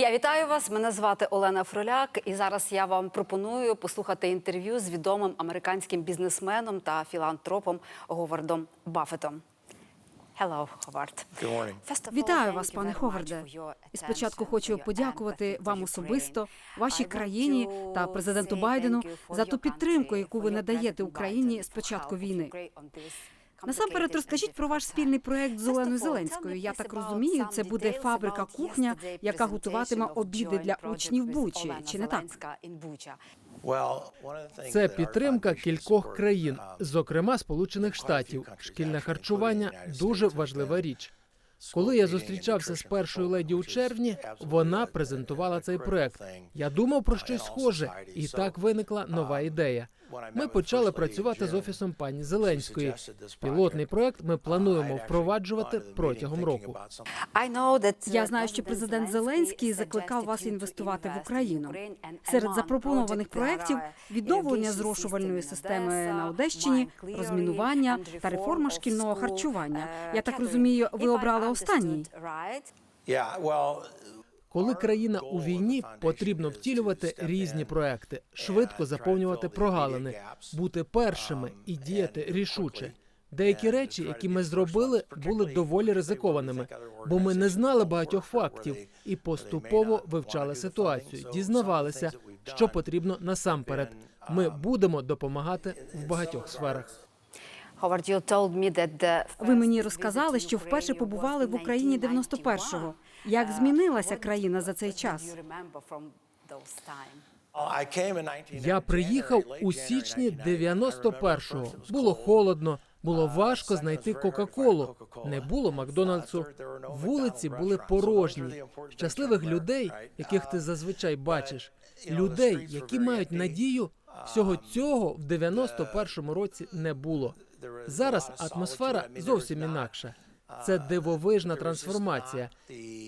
Я вітаю вас. Мене звати Олена Фроляк, і зараз я вам пропоную послухати інтерв'ю з відомим американським бізнесменом та філантропом Говардом Баффетом. Hello, Howard. Good morning. All, Вітаю вас, пане Ховарде. І спочатку хочу подякувати вам особисто, вашій країні та президенту Байдену за ту підтримку, яку ви надаєте Україні Biden з початку війни. Насамперед розкажіть про ваш спільний проект з Оленою Зеленською. Я так розумію, це буде фабрика кухня, яка готуватиме обіди для учнів Бучі. Чи не так? Це підтримка кількох країн, um, зокрема Сполучених Штатів. Шкільне харчування дуже важлива річ. Коли я зустрічався з першою леді у червні, вона презентувала цей проект. Я думав про щось схоже, і так виникла нова ідея. Ми почали працювати з офісом пані Зеленської. Пілотний проект ми плануємо впроваджувати протягом року. Я знаю, що президент Зеленський закликав вас інвестувати в Україну. Серед запропонованих проєктів відновлення зрошувальної системи на Одещині, розмінування та реформа шкільного харчування. Я так розумію, ви обрали останній. Коли країна у війні, потрібно втілювати різні проекти, швидко заповнювати прогалини, бути першими і діяти рішуче. Деякі речі, які ми зробили, були доволі ризикованими, бо ми не знали багатьох фактів і поступово вивчали ситуацію, дізнавалися, що потрібно насамперед. Ми будемо допомагати в багатьох сферах. Ви мені розказали, що вперше побували в Україні 1991. 91-го. Як Uh, змінилася країна за цей час? 19 Я приїхав у січні January 91-го. 91-го. Було холодно, було важко знайти Кока-Колу. Не було Макдональдсу. Вулиці були порожні. Щасливих людей, яких ти зазвичай бачиш, людей, які мають надію. Всього цього в 91-му році не було. Зараз атмосфера зовсім інакша. Це дивовижна трансформація,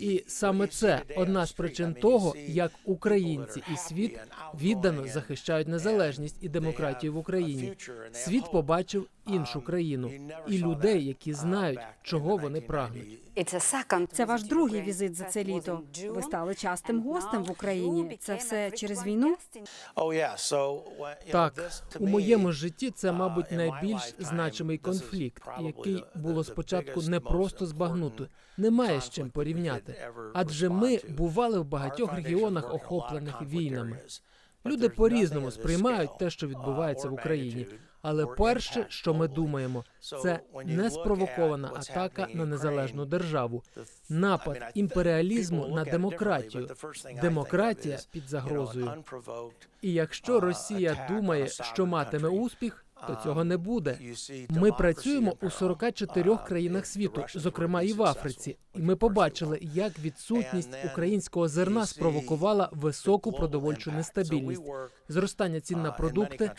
і саме це одна з причин того, як українці і світ віддано захищають незалежність і демократію в Україні. Світ побачив іншу країну і людей, які знають, чого вони прагнуть. Це ваш другий візит за це літо. Ви стали частим гостем в Україні. Це все через війну? Так, у моєму житті це, мабуть, найбільш значимий конфлікт, який було спочатку не просто збагнути. Немає з чим порівняти. Ever Адже ми бували в багатьох регіонах, охоплених війнами. Люди по-різному сприймають те, що uh, відбувається в Україні. Але перше, що ми думаємо, це when you не look спровокована at what's атака на незалежну державу, напад імперіалізму на демократію. Демократія під загрозою. І якщо uh, Росія думає, що матиме успіх, то um, цього не буде. you Ми працюємо у peril. 44 Uh, країнах світу, зокрема і в Африці, і ми побачили, як відсутність українського зерна спровокувала високу продовольчу нестабільність. Зростання цін на uh, many продукти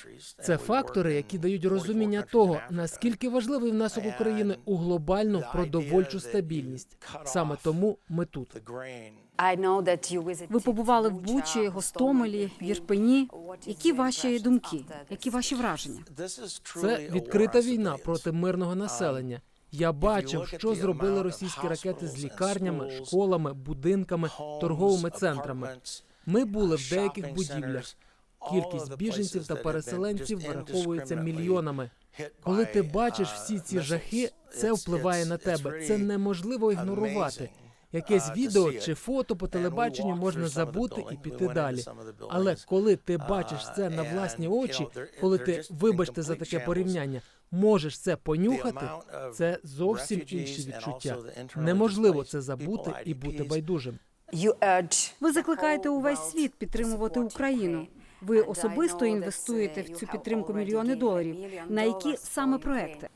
це фактори, які дають розуміння того, наскільки важливий внесок України у глобальну продовольчу стабільність. Саме тому ми тут. Ви побували в Бучі, Гостомелі, Гостомелі, в Ірпені. What is Які ваші думки? Які ваші враження? This is Це відкрита війна проти мирного населення. Я бачив, що зробили російські ракети з лікарнями, школами, будинками, торговими центрами. Ми були в uh, деяких будівлях. Кількість біженців та переселенців indiscriminately мільйонами. Коли ти бачиш uh, всі ці жахи, це впливає на тебе. Це неможливо ігнорувати. Якесь uh, відео чи фото по телебаченню можна забути і піти далі. Але коли ти бачиш це на Uh, власні очі, коли ти, вибачте за таке порівняння, можеш це понюхати, це зовсім інші відчуття. Неможливо це забути і бути байдужим. Ви закликаєте увесь світ підтримувати Україну. Ви особисто інвестуєте uh, в цю підтримку мільйони доларів. На які саме проекти?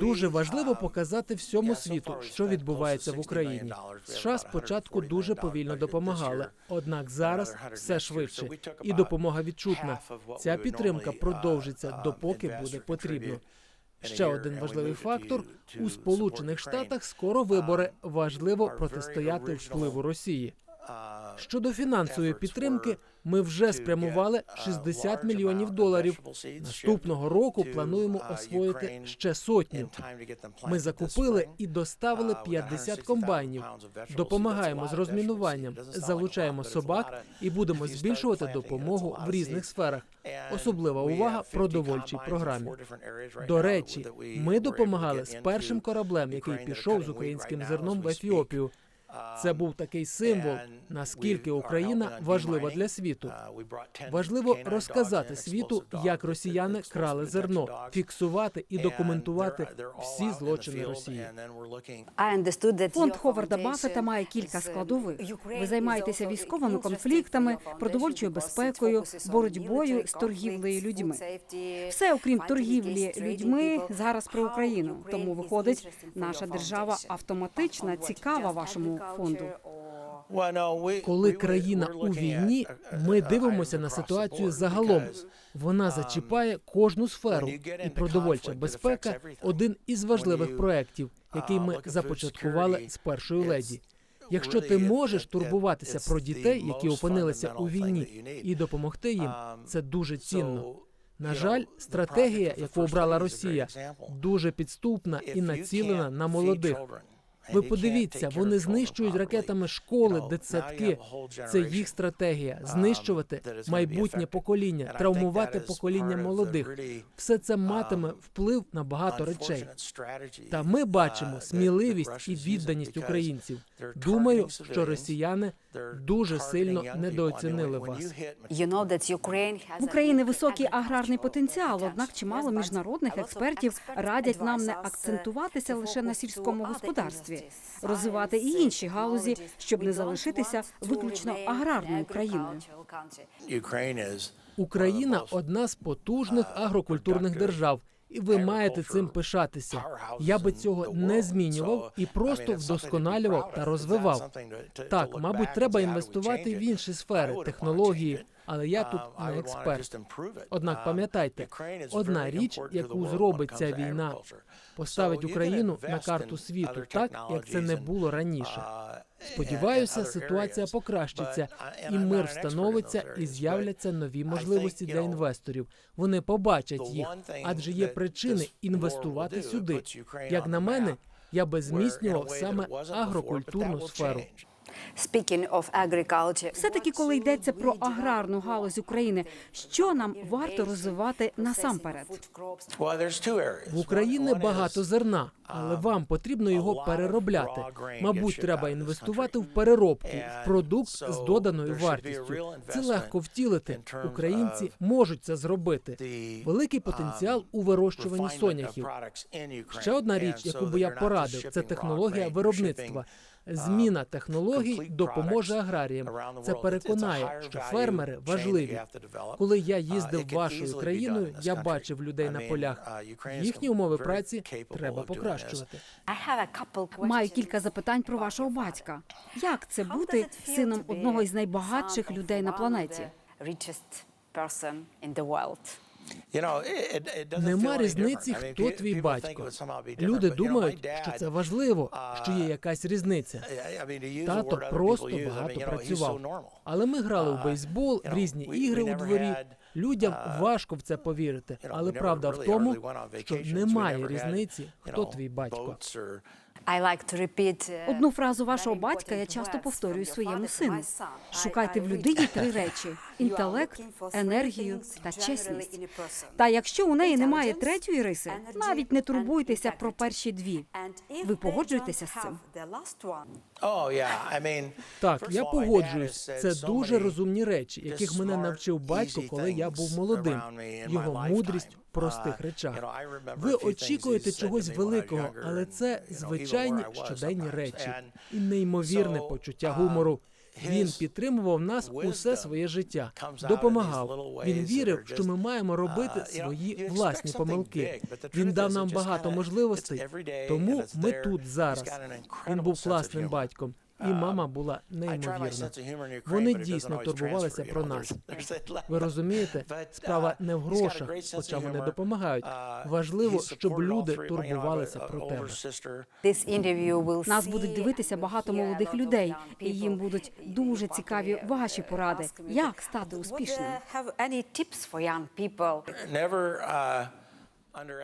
Дуже важливо um, показати всьому світу, що відбувається в Україні. США спочатку дуже повільно допомагали, однак зараз все швидше, і допомога відчутна. Ця підтримка uh, продовжиться, um, допоки буде потрібно. Ще один важливий фактор у Сполучених. Штатах скоро вибори. Um, Важливо протистояти впливу Росії. Uh, Щодо фінансової підтримки, ми вже спрямували 60 мільйонів доларів. Наступного року плануємо освоїти ще сотню. Ми закупили і доставили 50 комбайнів. Допомагаємо з розмінуванням, залучаємо собак і будемо збільшувати допомогу в різних сферах. Особлива увага продовольчій програмі. До речі, ми допомагали з першим кораблем, який пішов з українським зерном в Ефіопію. Це був такий символ, наскільки Україна важлива для світу. Важливо розказати світу, як росіяни крали зерно, фіксувати і документувати всі злочини Росії. Фонд Ховарда Баффета має кілька складових. Ви займаєтеся військовими конфліктами, продовольчою безпекою, боротьбою з торгівлею людьми. Все, окрім торгівлі людьми, зараз про Україну. Тому виходить, наша держава автоматично цікава вашому фонду. Коли країна у війні, ми дивимося на ситуацію загалом. Вона зачіпає кожну сферу, і продовольча безпека один із важливих проєктів, який ми започаткували з першою леді. Якщо ти можеш турбуватися про дітей, які опинилися у війні, і допомогти їм, це дуже цінно. На жаль, стратегія, яку обрала Росія, дуже підступна і націлена на молодих. Ви подивіться, вони знищують ракетами школи, дитсадки. Це їх стратегія знищувати майбутнє покоління, травмувати покоління молодих. Все це матиме вплив на багато речей. Та ми бачимо сміливість і відданість українців. Думаю, що росіяни дуже сильно недооцінили вас. В Україні високий аграрний потенціал, однак чимало міжнародних експертів радять нам не акцентуватися лише на сільському господарстві, розвивати і інші галузі, щоб не залишитися виключно аграрною країною. Україна одна з потужних агрокультурних держав. І ви маєте цим пишатися. Я би цього не змінював і просто вдосконалював та розвивав. Так, мабуть, треба інвестувати в інші сфери, технології, але я тут не експерт. Однак пам'ятайте, одна річ, яку зробить ця війна, поставить Україну на карту світу, так як це не було раніше. Сподіваюся, ситуація покращиться, і мир встановиться, і з'являться нові можливості для інвесторів. Вони побачать їх, адже є причини інвестувати сюди. Як на мене, я би зміцнював саме агрокультурну сферу. Все таки, коли йдеться про аграрну галузь України, що нам варто розвивати насамперед? В Україні багато зерна, але вам потрібно його переробляти. Мабуть, треба інвестувати в переробку, в продукт з доданою вартістю. Це легко втілити. Українці можуть це зробити. Великий потенціал у вирощуванні соняхів. Ще одна річ, яку би я порадив, це технологія виробництва. Зміна технологій допоможе аграріям. Це переконає, що фермери важливі. Коли я їздив вашою країною, я бачив людей на полях. Їхні умови праці треба покращувати. Маю кілька запитань про вашого батька. Як це бути сином одного із найбагатших людей на планеті? Нема різниці, хто твій батько. Люди думають, що це важливо, що є якась різниця. Тато просто багато працював. Але ми грали в бейсбол, в різні ігри у дворі. Людям важко в це повірити, але правда в тому, що немає різниці, хто твій батько. Uh, Одну фразу вашого батька я часто повторюю своєму сину. Шукайте в людині три речі: інтелект, енергію та чесність. Та якщо у неї немає третьої риси, навіть не турбуйтеся про перші дві. Ви погоджуєтеся з цим? Так, я погоджуюсь. Це дуже розумні речі, яких мене навчив батько, коли я був молодим. Його мудрість простих речах. Ви очікуєте чогось великого, але це звичайні щоденні речі і неймовірне почуття гумору. Він підтримував нас усе своє життя, допомагав. Він вірив, що ми маємо робити свої власні помилки. Він дав нам багато можливостей, тому ми тут зараз. Він був класним батьком. І мама була неймовірна. Вони дійсно турбувалися про нас. Ви розумієте, справа не в грошах, хоча вони допомагають. Важливо, щоб люди турбувалися про тебе. Нас будуть дивитися багато молодих людей, і їм будуть дуже цікаві ваші поради, як стати успішним.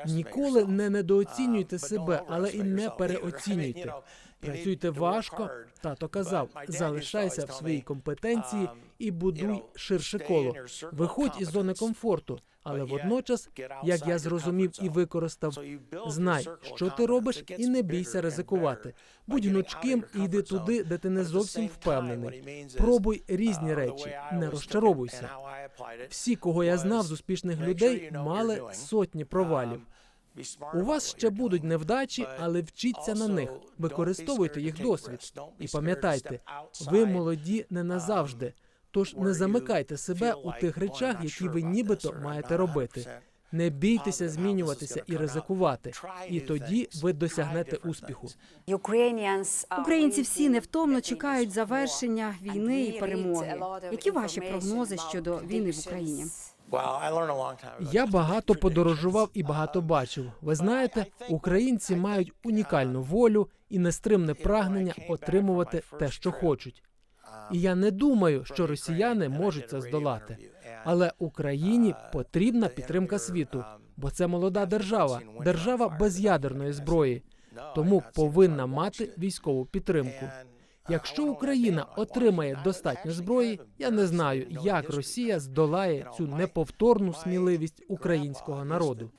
Ніколи не недооцінюйте себе, але і не переоцінюйте. Працюйте важко. Тато казав, залишайся в своїй компетенції і будуй ширше коло. Виходь із зони комфорту, але водночас, як я зрозумів і використав, знай, що ти робиш, і не бійся ризикувати. Будь гнучким і йди туди, де ти не зовсім впевнений. Пробуй різні речі, не розчаровуйся. Всі, кого я знав з успішних людей, мали сотні провалів. У вас ще будуть невдачі, але вчіться на них, використовуйте їх досвід. І пам'ятайте, ви молоді не назавжди. Тож не замикайте себе у тих речах, які ви нібито маєте робити. Не бійтеся змінюватися і ризикувати, і тоді ви досягнете успіху. Українці всі невтомно чекають завершення війни і перемоги. Які ваші прогнози щодо війни в Україні? Я багато подорожував і багато бачив. Ви знаєте, українці мають унікальну волю і нестримне прагнення отримувати те, що хочуть. І я не думаю, що росіяни можуть це здолати. Але Україні потрібна підтримка світу, бо це молода держава, держава без ядерної зброї, тому повинна мати військову підтримку. Якщо Україна отримає достатньо зброї, я не знаю, як Росія здолає цю неповторну сміливість українського народу.